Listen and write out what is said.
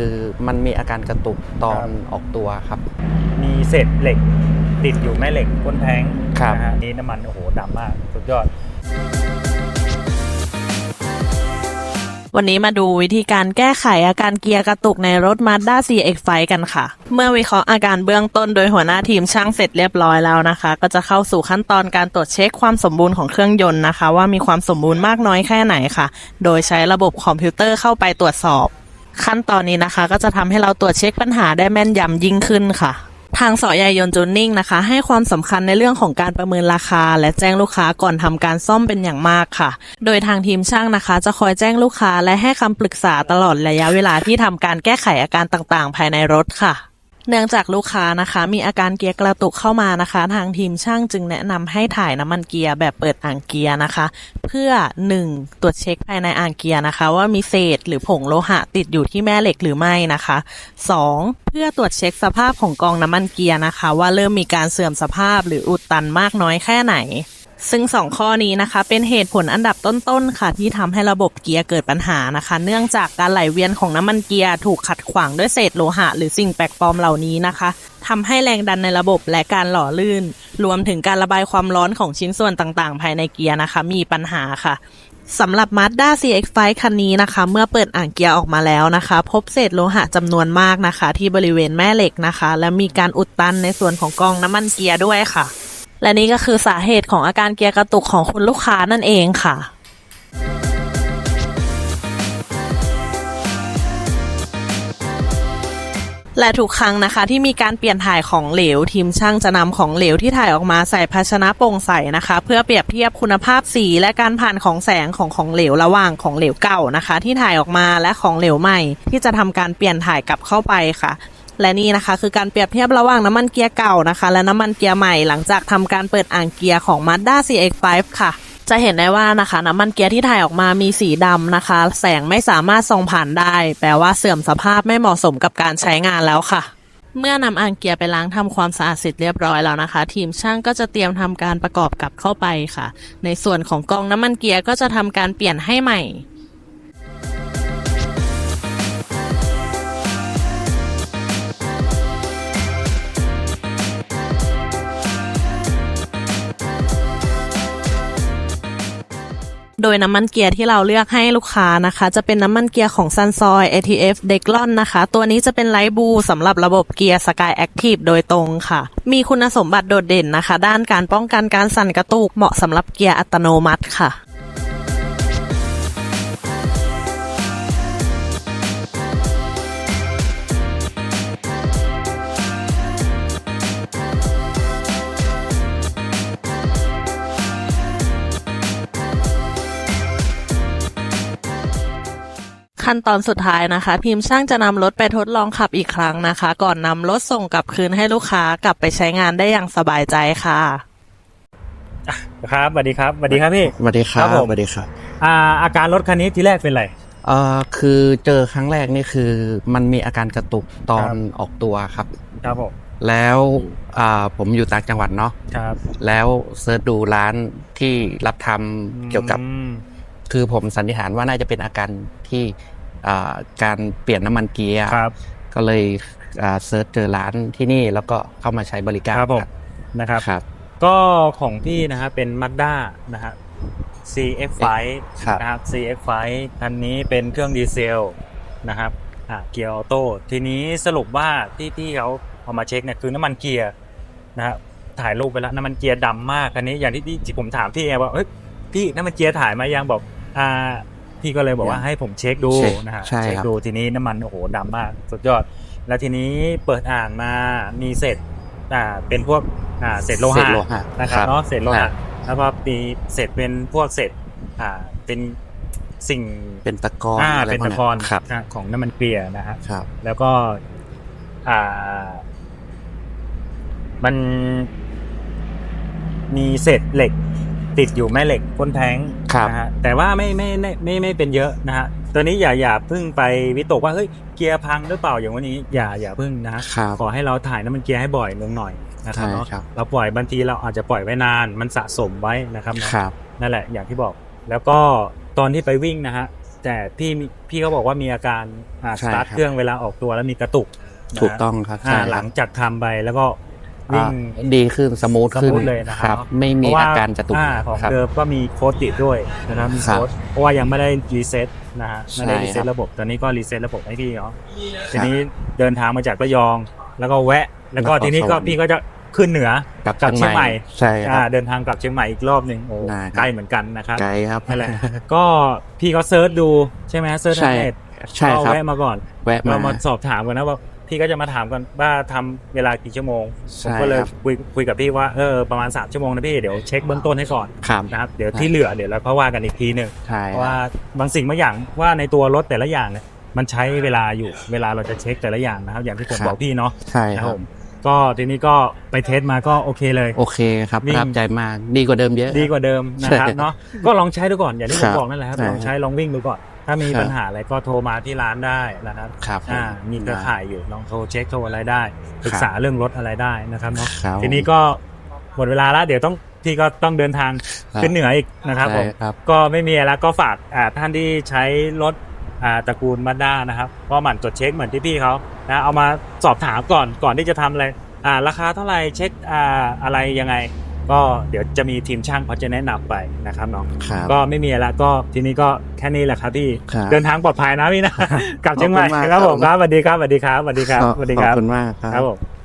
คือมันมีอาการกระตุกตอนครับออกตัวครับ มีเศษเหล็กติดอยู่แม่เหล็กก้นแทงครับ นะฮะนี่น้ำมันโอ้โหดำมาก สุดยอด วันนี้มาดูวิธีการแก้ไขอาการเกียร์กระตุกในรถ Mazda CX-5 กันค่ะ เมื่อวิเคราะห์อาการเบื้องต้นโดยหัวหน้าทีมช่างเสร็จเรียบร้อยแล้วนะคะ ก็จะเข้าสู่ขั้นตอนการตรวจเช็คความสมบูรณ์ของเครื่องยนต์นะคะ ว่ามีความสมบูรณ์มากน้อยแค่ไหนค่ะ โดยใช้ระบบคอมพิวเตอร์เข้าไปตรวจสอบ ขั้นตอนนี้นะคะ ก็จะทำให้เราตรวจเช็คปัญหาได้แม่นยำยิ่งขึ้นค่ะ ทางสอใยยนจูนนิ่งนะคะ ให้ความสำคัญในเรื่องของการประเมินราคา และแจ้งลูกค้าก่อนทำการซ่อมเป็นอย่างมากค่ะ โดยทางทีมช่างนะคะ จะคอยแจ้งลูกค้าและให้คำปรึกษาตลอดระยะเวลาที่ทำการแก้ไขอาการต่างๆ ภายในรถค่ะ เนื่องจากลูกค้านะคะ มีอาการเกียร์กระตุกเข้ามานะคะ ทางทีมช่างจึงแนะนำให้ถ่ายน้ำมันเกียร์แบบเปิดอ่างเกียร์นะคะ เพื่อ 1. ตรวจเช็คภายในอ่างเกียร์นะคะ ว่ามีเศษหรือผงโลหะติดอยู่ที่แม่เหล็กหรือไม่นะคะ 2. เพื่อตรวจเช็คสภาพของกองน้ำมันเกียร์นะคะ ว่าเริ่มมีการเสื่อมสภาพหรืออุดตันมากน้อยแค่ไหน ซึ่งสองข้อนี้นะคะ เป็นเหตุผลอันดับต้นๆค่ะ ที่ทำให้ระบบเกียร์เกิดปัญหานะคะ เนื่องจากการไหลเวียนของน้ำมันเกียร์ถูกขัดขวางด้วยเศษโลหะ หรือสิ่งแปลกปลอมเหล่านี้นะคะทำให้แรงดันในระบบและการหล่อลื่น รวมถึงการระบายความร้อนของชิ้นส่วนต่างๆ ภายในเกียร์นะคะ มีปัญหาค่ะสำหรับ Mazda CX-5 คันนี้นะคะ เมื่อเปิดอ่างเกียร์ออกมาแล้วนะคะ พบเศษโลหะจำนวนมากนะคะ ที่บริเวณแม่เหล็กนะคะ และมีการอุดตันในส่วนของกองน้ำมันเกียร์ด้วยค่ะ และนี่ก็คือสาเหตุของอาการเกียร์กระตุกของคุณลูกค้านั่นเองค่ะและทุกครั้งนะคะที่มีการเปลี่ยนถ่ายของเหลว ทีมช่างจะนำของเหลวที่ถ่ายออกมาใส่ภาชนะโปร่งใสนะคะ เพื่อเปรียบเทียบคุณภาพสี และการผ่านของแสงของของเหลวระหว่างของเหลวเก่านะคะ ที่ถ่ายออกมาและของเหลวใหม่ ที่จะทำการเปลี่ยนถ่ายกลับเข้าไปค่ะ และนี่นะคะ คือการเปรียบเทียบระหว่างน้ำมันเกียร์เก่านะคะ และน้ำมันเกียร์ใหม่หลังจากทำการเปิดอ่างเกียร์ของ Mazda CX-5 ค่ะจะเห็นได้ว่านะคะน้ำมันเกียร์ที่ถ่ายออกมามีสีดำนะคะ แสงไม่สามารถส่องผ่านได้ แปลว่าเสื่อมสภาพไม่เหมาะสมกับการใช้งานแล้วค่ะ เมื่อนำอ่างเกียร์ไปล้างทำความสะอาดเสร็จเรียบร้อยแล้วนะคะ ทีมช่างก็จะเตรียมทำการประกอบกลับเข้าไปค่ะ ในส่วนของกองน้ำมันเกียร์ก็จะทำการเปลี่ยนให้ใหม่ โดยน้ำมันเกียร์ที่เราเลือกให้ลูกค้านะคะ จะเป็นน้ำมันเกียร์ของซันซอย ATF d e c l o n นะคะ ตัวนี้จะเป็นไลท์บูสำหรับระบบเกียร์ Sky Active โดยตรงค่ะ มีคุณสมบัติโดดเด่นนะคะ ด้านการป้องกันการสั่นกระตุกเหมาะสำหรับเกียร์อัตโนมัติค่ะ ขั้นตอนสุดท้ายนะคะทีมช่างจะนำรถไปทดลองขับอีกครั้งนะคะ ก่อนนำรถส่งกลับคืนให้ลูกค้ากลับไปใช้งานได้อย่างสบายใจค่ะครับสวัสดีครับสวัสดีครับพี่สวัสดีครัครับบผมสวัสดีครับอ่าอาการรถคันนี้ทีแรกเป็นไรเอ่อคือเจอครั้งแรกนี่คือ มันมีอาการกระตุกตอนครับออกตัวครับครับผมแล้วอ่าผมอยู่ต่างจังหวัดเนาะครับ แล้วเซิร์ชดูร้านที่รับทำเกี่ยวกับอืมคือผมสันนิษฐานว่าน่าจะเป็นอาการที่อ่า การเปลี่ยนน้ำมันเกียร์ครับก็เลยอ่าเซิร์ชเจอร้านที่นี่แล้วก็เข้ามาใช้บริการครับผมนะครับครับก็ของพี่นะฮะเป็น Mazda นะฮะ CX5 ครับนะครับ CX5 คันนี้เป็นเครื่องดีเซลนะครับอ่าเกียร์ออโต้ทีนี้สรุปว่าที่ที่เขาเอามาเช็คเนี่ยคือน้ำมันเกียร์นะฮะถ่ายรูปไปแล้วน้ำมันเกียร์ดำมากคันนี้อย่างที่ที่ผมถามพี่ไงว่าเฮ้ยพี่น้ำมันเกียร์ถ่ายมายังบอกอ่า พี่ก็เลยบอกว่าให้ผมเช็คดูเช็คนะฮะใช่ครับเช็คดูทีนี้น้ำมันโอ้โหดำมากสุดยอด แล้วทีนี้เปิดอ่านมามีเศษอ่าเป็นพวกอ่าเศษโลเศหะษโลหะนะครับเนาะเศษโลครัหะบแล้วก็มีเศษเป็นพวกเศษอ่าเป็นสิ่งเป็นตะกอนอ่าอะไรเป็นพวตะกอนครับอ่าของน้ำมันเกลียนะฮะครับแล้วก็อ่า มันมีเศษเหล็ก ติดอยู่แม่เหล็กก้นแทงครับ นะฮะแต่ว่าไม่ไม่ไม่ไม่ไม่เป็นเยอะนะฮะตัวนี้อย่าอย่าเพึ่งไปวิตกว่าเฮ้ยเกียร์พังหรือเปล่าอย่างวันนี้อย่าอย่าเพึ่งนะฮะครับขอให้เราถ่ายน้ำมันเกียร์ให้บ่อยลงหน่อยนะครับใช่เนาะครับเราปล่อยบางทีเราอาจจะปล่อยไว้นานมันสะสมไว้นะครับเนาะครับนั่นแหละอย่างที่บอก แล้วก็ตอนที่ไปวิ่งนะฮะแต่พี่มีพี่เขาบอกว่ามีอาการอ่าใช่สตาร์ทครับเครื่องเวลาออกตัวแล้วมีกระตุกนะฮะถูกต้องครับอ่าใช่หคลัรับงจากทำไปแล้วก็ วิ่งอ่าดีขึ้นสมูทขึ้นสมูทเลยนะครับไม่มีเพะว่อาการจะตุกอ่าของครับเดิมก็มีโค้ดติดด้วยนะครับมีครับโค้ดเพราะว่ายังไม่ได้รีเซ็ตนะฮะไม่ได้ใช่รีเซ็ตครับระบบตอนนี้ก็รีเซ็ตระบบให้พี่เนาะทีนี้เดินทางมาจากระยอง แล้วก็แวะ แล้วก็นครทีนี้ก็สวรรค์พี่ก็จะขึ้นเหนือกับกลับเชียงใหม่ใช่คอ่ารับเดินทางกลับเชียงใหม่อีกรอบหนึ่งโอ้ได้ครับใกล้เหมือนกันนะครับไกลครับนั่นแหละก็พี่ก็เซิร์ชดูใช่ไหมเซิร์ชใช่ในเน็ตใช่ก็ครับแวะมาก่อนแวะเรามามาสอบถามกันนะว่า พี่ก็จะมาถามกันว่าทำเวลากี่ชั่วโมงผใช่มก็เลยครับคุยคุยกับพี่ว่าเออประมาณ 3 ชั่วโมงนะพี่เดี๋ยวเช็คเบื้องต้นให้ก่อนครับนะครับเดี๋ยวที่เหลือเดี๋ยวเราก็ว่ากันอีกทีหนึ่งใช่เพคราะรัว่าบบางสิ่งบางอย่างว่าในตัวรถแต่ละอย่างเนี่ยมันใช้เวลาอยู่เวลาเราจะเช็คแต่ละอย่างนะครับ อย่างที่ผมบอกพี่เนาะใช่นะคครัรับบผมก็ทีนี้ก็ไปเทสมาก็โอเคเลยโอเคครับวิ่ปงระทับใจมากดีกว่าเดิมเยอะดีกว่าเดิมนะครับใช่เนาะก็ลองใช้ดูก่อนอย่างที่ผครัมบบอกนั่นแหละครับใช่ลองใช้ลองวิ่งดูก่อน ถ้ามีครับปัญหาอะไรก็โทรมาที่ร้านได้นะครับครับผมอ่ามีเครือข่ายอยู่ลองโทรเช็คโทรอะไรได้ปรึกษาเรื่องรถอะไรได้นะครับเนาะครับทีนี้ก็หมดเวลาแล้วเดี๋ยวต้องพี่ก็ต้องเดินทางครับขึ้นเหนืออีกนะครับผมใช่ครับก็ไม่มีอะไรแล้วก็ฝากอ่าท่านที่ใช้รถอ่าตระกูลมาด้านะครับก็หมั่นตรวจเช็คเหมือนที่พี่เขานะเอามาสอบถามก่อนก่อนที่จะทำอะไรอ่าราคาเท่าไหร่เช็คอ่าอะไรยังไง ก็เดี๋ยวจะมีทีมช่างเขาจะแนะนำไปนะครับน้องครับก็ไม่มีอะไรก็ทีนี้ก็แค่นี้แหละครับพี่ครับเดินทางปลอดภัยนะพี่นะกลับเชียงใหม่ขอบคุณมากครับผมครับครับสวัสดีครับสวัสดีครับสวัสดีครับสวัสดีคขรัอบบคุณมากครับครับผม